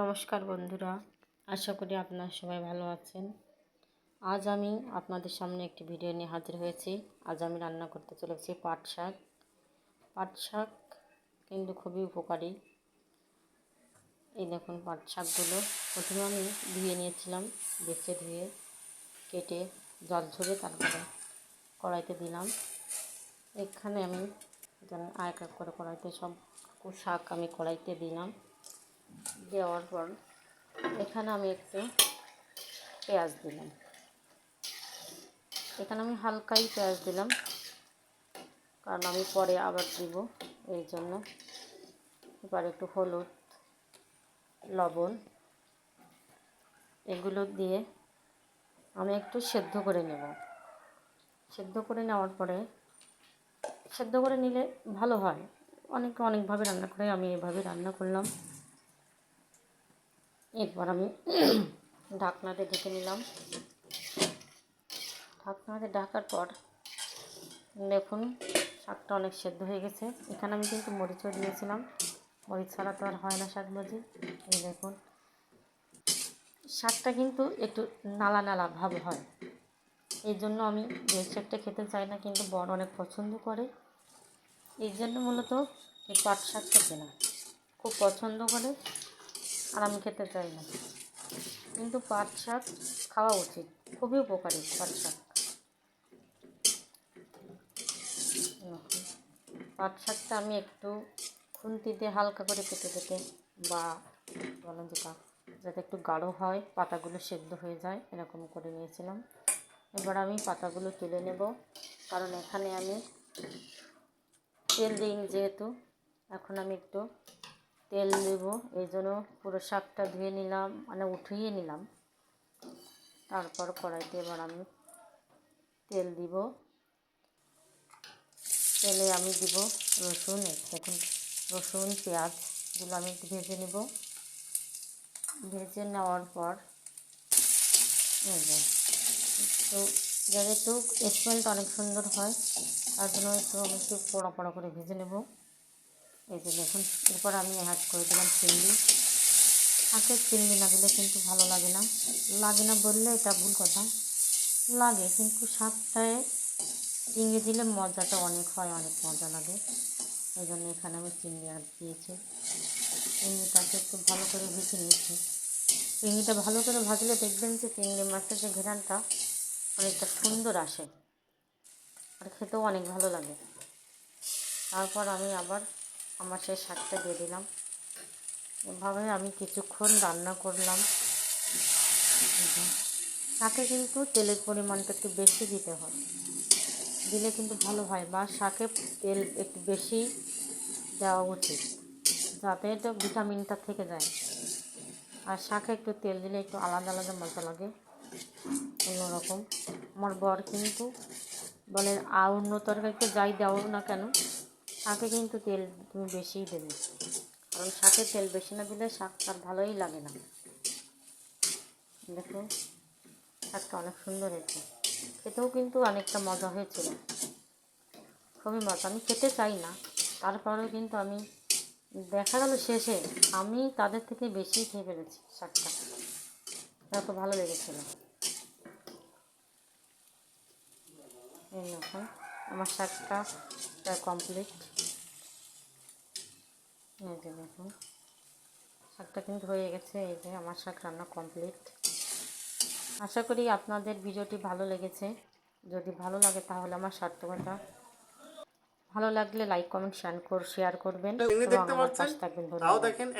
নমস্কার বন্ধুরা, আশা করি আপনারা সবাই ভালো আছেন। আজ আমি আপনাদের সামনে একটি ভিডিও নিয়ে হাজির হয়েছি। আজ আমি রান্না করতে চলেছি পাট শাক। পাট শাক কিন্তু খুবই উপকারী। এই দেখুন পাট শাকগুলো। প্রথমে আমি ধুয়ে নিয়েছিলাম, বেছে ধুয়ে কেটে জল ঝরে তারপরে কড়াইতে দিলাম। এখানে আমি যেন এক করে কড়াইতে সব শাক আমি কড়াইতে দিলাম। দেওয়ার পর এখানে আমি একটু পেঁয়াজ দিলাম। এখানে আমি হালকাই পেঁয়াজ দিলাম, কারণ আমি পরে আবার দিব, এই জন্য। এবার একটু হলুদ, লবণ, এগুলো দিয়ে আমি একটু সেদ্ধ করে নেব। সেদ্ধ করে নেওয়ার পরে, সেদ্ধ করে নিলে ভালো হয়। অনেকে অনেকভাবে রান্না করে, আমি এভাবে রান্না করলাম। এরপর আমি ঢাকনাতে ঢেকে নিলাম। ঢাকনাতে ঢাকার পর দেখুন, শাকটা অনেক সেদ্ধ হয়ে গেছে। এখানে আমি কিন্তু মরিচও দিয়েছিলাম। মরিচ ছাড়া তো আর হয় না শাক ভাজি। এই দেখুন, শাকটা কিন্তু একটু নালা নালা ভাব হয়। এই জন্য আমি বেল শাকটা খেতে চাই না, কিন্তু বড় অনেক পছন্দ করে। এই জন্য মূলত এই পাট শাকটা কেনা। খুব পছন্দ করে। আর আমি খেতে চাই না। কিন্তু পাট শাক খাওয়া উচিত। খুবই উপকারী পাট শাক। পাট শাকটা আমি একটু খুন্তিতে হালকা করে কেটে কেটে বা বলেন যেটা, যাতে একটু গাঢ় হয়, পাতাগুলো সেদ্ধ হয়ে যায়, এরকম করে নিয়েছিলাম। এবার আমি পাতাগুলো তুলে নেব। কারণ এখানে আমি তেল দিইনি যেহেতু। এখন আমি একটু তেল দেব, এই জন্য পুরো শাকটা ধুয়ে নিলাম মানে উঠিয়ে নিলাম। তারপর কড়াইতে এবার আমি তেল দিব। তেলে আমি দিব রসুন দেখুন, রসুন পেঁয়াজগুলো আমি ভেজে নেব। ভেজে নেওয়ার পর তো যাতে একটু স্মেলটা অনেক সুন্দর হয়, তার জন্য একটু আমি একটু পোড়া পোড়া করে ভেজে নেব। এই যে দেখুন, এরপর আমি অ্যাড করে দিলাম চিংড়ি। শাকের চিংড়ি না দিলে কিন্তু ভালো লাগে না। লাগে না বললে এটা ভুল কথা। লাগে, কিন্তু সাতটায় চিংড়ি দিলে মজাটা অনেক হয়, অনেক মজা লাগে। এই জন্য এখানে আমি চিংড়ি অ্যাড দিয়েছি। চিংড়িটাকে একটু ভালো করে ভেজে নিয়েছি। চিংড়িটা ভালো করে ভাজলে দেখবেন যে চিংড়ি মাছের যে ঘেরানটা অনেকটা সুন্দর আসে। আর খেতেও অনেক ভালো লাগে। তারপর আমি আবার আমার সেই শাকটা দিয়ে দিলাম। এভাবে আমি কিছুক্ষণ রান্না করলাম। শাকে কিন্তু তেলের পরিমাণটা একটু বেশি দিতে হয়। দিলে কিন্তু ভালো হয় বা শাকে তেল একটু বেশি দেওয়া উচিত, যাতে এটা ভিটামিনটা থেকে যায়। আর শাকে একটু তেল দিলে একটু আলাদা আলাদা মজা লাগে, অন্যরকম। আমার বর কিন্তু বলে আর অন্য তরকারিতে যাই দাও না কেন? শাকে কিন্তু তেল তুমি বেশিই দেবে। কারণ শাকে তেল বেশি না দিলে শাক তার ভালোই লাগে না। দেখো, শাকটা অনেক সুন্দর হয়েছে। খেতেও কিন্তু অনেকটা মজা হয়েছিল। খুবই মজা। আমি খেতে চাই না। তারপরেও কিন্তু আমি, দেখা গেল শেষে আমি তাদের থেকে বেশি খেয়ে ফেলেছি শাকটা। এত ভালো লেগেছিল। দেখুন আমার শাকটা প্রায় কমপ্লিট এই যে দেখুন শাকটা কিন্তু হয়ে গেছে এই যে আমার শাক রান্না কমপ্লিট আশা করি আপনাদের ভিডিওটি ভালো লেগেছে। যদি ভালো লাগে তাহলে আমার সার্থকতা ভালো লাগলে লাইক কমেন্ট শেয়ার কর শেয়ার করবেন এবং আমার পাশে থাকবেন। ধন্যবাদ।